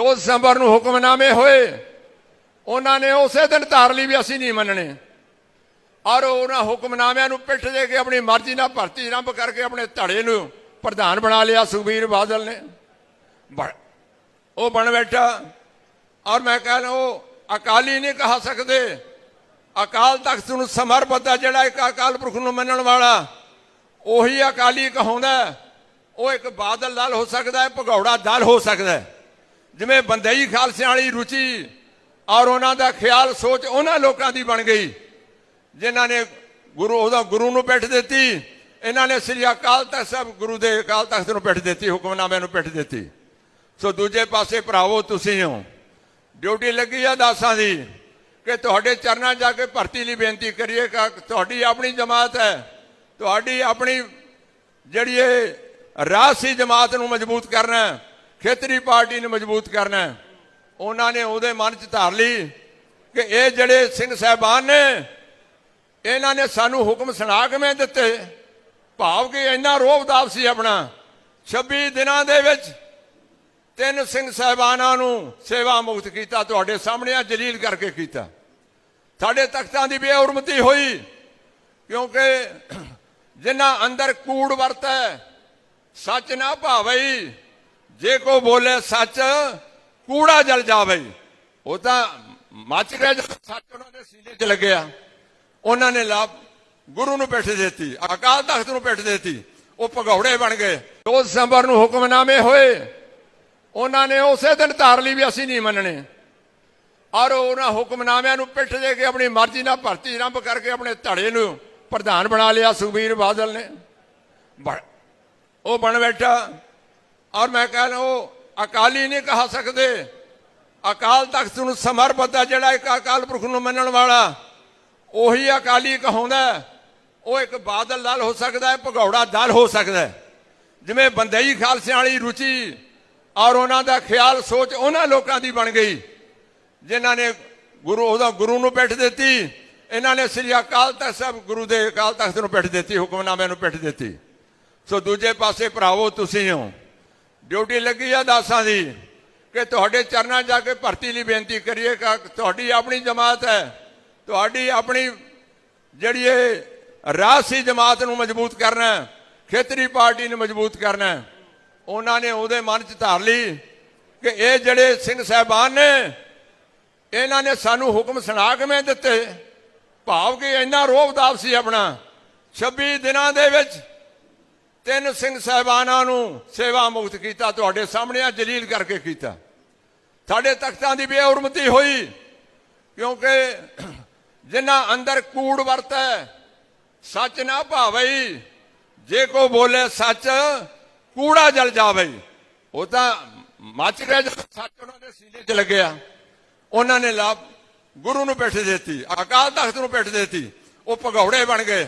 2 ਦਸੰਬਰ ਨੂੰ ਹੁਕਮਨਾਮੇ ਹੋਏ, ਉਹਨਾਂ ਨੇ ਉਸੇ ਦਿਨ ਧਾਰ ਲਈ ਵੀ ਅਸੀਂ ਨਹੀਂ ਮੰਨਣੇ। ਔਰ ਉਹਨਾਂ ਹੁਕਮਨਾਮਿਆਂ ਨੂੰ ਪਿੱਠ ਦੇ ਕੇ ਆਪਣੀ ਮਰਜ਼ੀ ਨਾਲ ਭਰਤੀ ਆਰੰਭ ਕਰਕੇ ਆਪਣੇ ਧੜੇ ਨੂੰ ਪ੍ਰਧਾਨ ਬਣਾ ਲਿਆ ਸੁਖਬੀਰ ਬਾਦਲ ਨੇ। ਬਣ- ਉਹ ਬਣ ਬੈਠਾ। ਔਰ ਮੈਂ ਕਹਿੰਦਾ ਉਹ ਅਕਾਲੀ ਨਹੀਂ ਕਹਾ ਸਕਦੇ। ਅਕਾਲ ਤਖਤ ਨੂੰ ਸਮਰਪਿਤ ਹੈ ਜਿਹੜਾ ਇੱਕ ਅਕਾਲ ਪੁਰਖ ਨੂੰ ਮੰਨਣ ਵਾਲਾ। ਉਹੀ ਅਕਾਲੀ ਕਹਾਉਂਦਾ ਉਹ ਇੱਕ ਬਾਦਲ ਦਲ ਹੋ ਸਕਦਾ ਹੈ, ਭਗੌੜਾ ਦਲ ਹੋ ਸਕਦਾ ਹੈ। ਜਿਵੇਂ ਬੰਦਈ ਖਾਲਸਿਆਂ ਵਾਲੀ ਰੁਚੀ ਔਰ ਉਹਨਾਂ ਦਾ ਖਿਆਲ ਸੋਚ ਉਹਨਾਂ ਲੋਕਾਂ ਦੀ ਬਣ ਗਈ। ਜਿਨ੍ਹਾਂ ਨੇ ਗੁਰੂ ਉਹਦਾ ਗੁਰੂ ਨੂੰ ਪਿੱਠ ਦਿੱਤੀ, ਇਹਨਾਂ ਨੇ ਸ੍ਰੀ ਅਕਾਲ ਤਖਤ ਸਾਹਿਬ, ਗੁਰੂ ਦੇ ਅਕਾਲ ਤਖਤ ਨੂੰ ਪਿੱਠ ਦਿੱਤੀ ਹੁਕਮਨਾਮੇ ਨੂੰ ਪਿੱਠ ਦਿੱਤੀ। ਸੋ ਦੂਜੇ ਪਾਸੇ ਭਰਾਵੋ, ਤੁਸੀਂ ਹੋ। ਡਿਊਟੀ ਲੱਗੀ ਆ ਦਾਸਾਂ ਦੀ ਕਿ ਤੁਹਾਡੇ ਚਰਨਾਂ ਜਾ ਕੇ ਭਰਤੀ ਲਈ ਬੇਨਤੀ ਕਰੀਏ ਕਿ ਤੁਹਾਡੀ ਆਪਣੀ ਜਮਾਤ ਹੈ। ਤੁਹਾਡੀ ਆਪਣੀ ਜਿਹੜੀ ਇਹ ਰਾਸੀ ਜਮਾਤ ਨੂੰ ਮਜ਼ਬੂਤ ਕਰਨਾ ਖੇਤਰੀ ਪਾਰਟੀ ਨੂੰ ਮਜ਼ਬੂਤ ਕਰਨਾ ਹੈ। ਉਹਨਾਂ ਨੇ ਉਹਦੇ ਮਨ 'ਚ ਧਾਰ ਲਈ ਕਿ ਇਹ ਜਿਹੜੇ ਸਿੰਘ ਸਾਹਿਬਾਨ ਨੇ, ਇਹਨਾਂ ਨੇ ਸਾਨੂੰ ਹੁਕਮ ਸੁਣਾ ਕਿਵੇਂ ਦਿੱਤੇ? ਭਾਵ ਕਿ ਇੰਨਾ ਰੋਹਬਦਾਬ ਸੀ ਆਪਣਾ। 26 ਦਿਨਾਂ ਦੇ ਵਿੱਚ ਤਿੰਨ ਸਿੰਘ ਸਾਹਿਬਾਨਾਂ ਨੂੰ ਸੇਵਾ ਮੁਕਤ ਕੀਤਾ, ਤੁਹਾਡੇ ਸਾਹਮਣੇ ਆ ਜਲੀਲ ਕਰਕੇ ਕੀਤਾ। ਸਾਡੇ ਤਖਤਾਂ ਦੀ ਬੇਉਰਮਤੀ ਹੋਈ, ਕਿਉਂਕਿ ਜਿਨ੍ਹਾਂ ਅੰਦਰ ਕੂੜ ਵਰਤੈ, ਸੱਚ ਨਾ ਭਾਵਈ ਜੇ ਕੋ ਬੋਲੇ ਸੱਚ, ਕੂੜਾ ਜਲ ਜਾਵੇ। ਉਹ ਤਾਂ ਮੱਚ ਗਿਆ ਜਦ ਸੱਚ ਉਹਨਾਂ ਦੇ ਸੀਨੇ 'ਚ ਲੱਗਿਆ। ਉਹਨਾਂ ਨੇ ਲਾਭ ਗੁਰੂ ਨੂੰ ਪਿੱਠ ਦਿੱਤੀ, ਅਕਾਲ ਤਖਤ ਨੂੰ ਪਿੱਠ ਦਿੱਤੀ। ਉਹ ਭਗੌੜੇ ਬਣ ਗਏ। 2 ਦਸੰਬਰ ਨੂੰ ਹੁਕਮਨਾਮੇ ਹੋਏ। ਉਹਨਾਂ ਨੇ ਉਸੇ ਦਿਨ ਧਾਰ ਲਈ ਵੀ ਅਸੀਂ ਨਹੀਂ ਮੰਨਣੇ। ਔਰ ਉਹਨਾਂ ਹੁਕਮਨਾਮਿਆਂ ਨੂੰ ਪਿੱਠ ਦੇ ਕੇ ਆਪਣੀ ਮਰਜ਼ੀ ਨਾਲ ਭਰਤੀ ਆਰੰਭ ਕਰਕੇ ਆਪਣੇ ਧੜੇ ਨੂੰ ਪ੍ਰਧਾਨ ਬਣਾ ਲਿਆ ਸੁਖਬੀਰ ਬਾਦਲ ਨੇ। ਬਣ- ਉਹ ਬਣ ਬੈਠਾ। ਔਰ ਮੈਂ ਕਹਿੰਦਾ ਉਹ ਅਕਾਲੀ ਨਹੀਂ ਕਹਾ ਸਕਦੇ। ਅਕਾਲ ਤਖਤ ਨੂੰ ਸਮਰਪਿਤ ਹੈ ਜਿਹੜਾ ਇੱਕ ਅਕਾਲ ਪੁਰਖ ਨੂੰ ਮੰਨਣ ਵਾਲਾ। ਉਹੀ ਅਕਾਲੀ ਕਹਾਉਂਦਾ ਉਹ ਇੱਕ ਬਾਦਲ ਦਲ ਹੋ ਸਕਦਾ ਹੈ, ਭਗੌੜਾ ਦਲ ਹੋ ਸਕਦਾ ਹੈ। ਜਿਵੇਂ ਬੰਦਈ ਖਾਲਸਿਆਂ ਵਾਲੀ ਰੁਚੀ ਔਰ ਉਹਨਾਂ ਦਾ ਖਿਆਲ, ਸੋਚ ਉਹਨਾਂ ਲੋਕਾਂ ਦੀ ਬਣ ਗਈ। ਜਿਨ੍ਹਾਂ ਨੇ ਗੁਰੂ, ਉਹਦਾ ਗੁਰੂ ਨੂੰ ਪਿੱਠ ਦਿੱਤੀ, ਇਹਨਾਂ ਨੇ ਸ੍ਰੀ ਅਕਾਲ ਤਖਤ ਸਾਹਿਬ, ਗੁਰੂ ਦੇ ਅਕਾਲ ਤਖਤ ਨੂੰ ਪਿੱਠ ਦਿੱਤੀ ਹੁਕਮਨਾਮੇ ਨੂੰ ਪਿੱਠ ਦਿੱਤੀ। ਸੋ ਦੂਜੇ ਪਾਸੇ ਭਰਾਵੋ, ਤੁਸੀਂ ਹੋ। ਡਿਊਟੀ ਲੱਗੀ ਆ ਦਾਸਾਂ ਦੀ ਕਿ ਤੁਹਾਡੇ ਚਰਨਾਂ 'ਚ ਜਾ ਕੇ ਭਰਤੀ ਲਈ ਬੇਨਤੀ ਕਰੀਏ ਕਿ ਤੁਹਾਡੀ ਆਪਣੀ ਜਮਾਤ ਹੈ ਤੁਹਾਡੀ ਆਪਣੀ ਜਿਹੜੀ ਇਹ ਰਾਸੀ ਜਮਾਤ ਨੂੰ ਮਜ਼ਬੂਤ ਕਰਨਾ ਹੈ, ਖੇਤਰੀ ਪਾਰਟੀ ਨੂੰ ਮਜ਼ਬੂਤ ਕਰਨਾ ਹੈ। ਉਹਨਾਂ ਨੇ ਉਹਦੇ ਮਨ 'ਚ ਧਾਰ ਲਈ ਕਿ ਇਹ ਜਿਹੜੇ ਸਿੰਘ ਸਾਹਿਬਾਨ ਨੇ ਇਹਨਾਂ ਨੇ ਸਾਨੂੰ ਹੁਕਮ ਸੁਣਾ ਕਿਵੇਂ ਦਿੱਤੇ ਭਾਵ ਕਿ ਇੰਨਾ ਰੋਹਬਦਾਬ ਸੀ ਆਪਣਾ 26 ਦਿਨਾਂ ਦੇ ਵਿੱਚ ਤਿੰਨ ਸਿੰਘ ਸਾਹਿਬਾਨਾਂ ਨੂੰ ਸੇਵਾ ਮੁਕਤ ਕੀਤਾ, ਤੁਹਾਡੇ ਸਾਹਮਣੇ ਆ ਜਲੀਲ ਕਰਕੇ ਕੀਤਾ। ਸਾਡੇ ਤਖਤਾਂ ਦੀ ਬੇਉਰਮਤੀ ਹੋਈ, ਕਿਉਂਕਿ ਜਿਨ੍ਹਾਂ ਅੰਦਰ ਕੂੜ ਵਰਤੈ, ਸੱਚ ਨਾ ਭਾਵਈ ਜੇ ਕੋ ਬੋਲੇ ਸੱਚ, ਕੂੜਾ ਜਲ ਜਾਵੇ। ਉਹ ਤਾਂ ਮੱਚ ਗਿਆ ਜਦ ਸੱਚ ਉਹਨਾਂ ਦੇ ਸੀਨੇ 'ਚ ਲੱਗਿਆ। ਉਹਨਾਂ ਨੇ ਲਾਭ ਗੁਰੂ ਨੂੰ ਪਿੱਠ ਦਿੱਤੀ, ਅਕਾਲ ਤਖਤ ਨੂੰ ਪਿੱਠ ਦਿੱਤੀ, ਉਹ ਭਗੌੜੇ ਬਣ ਗਏ।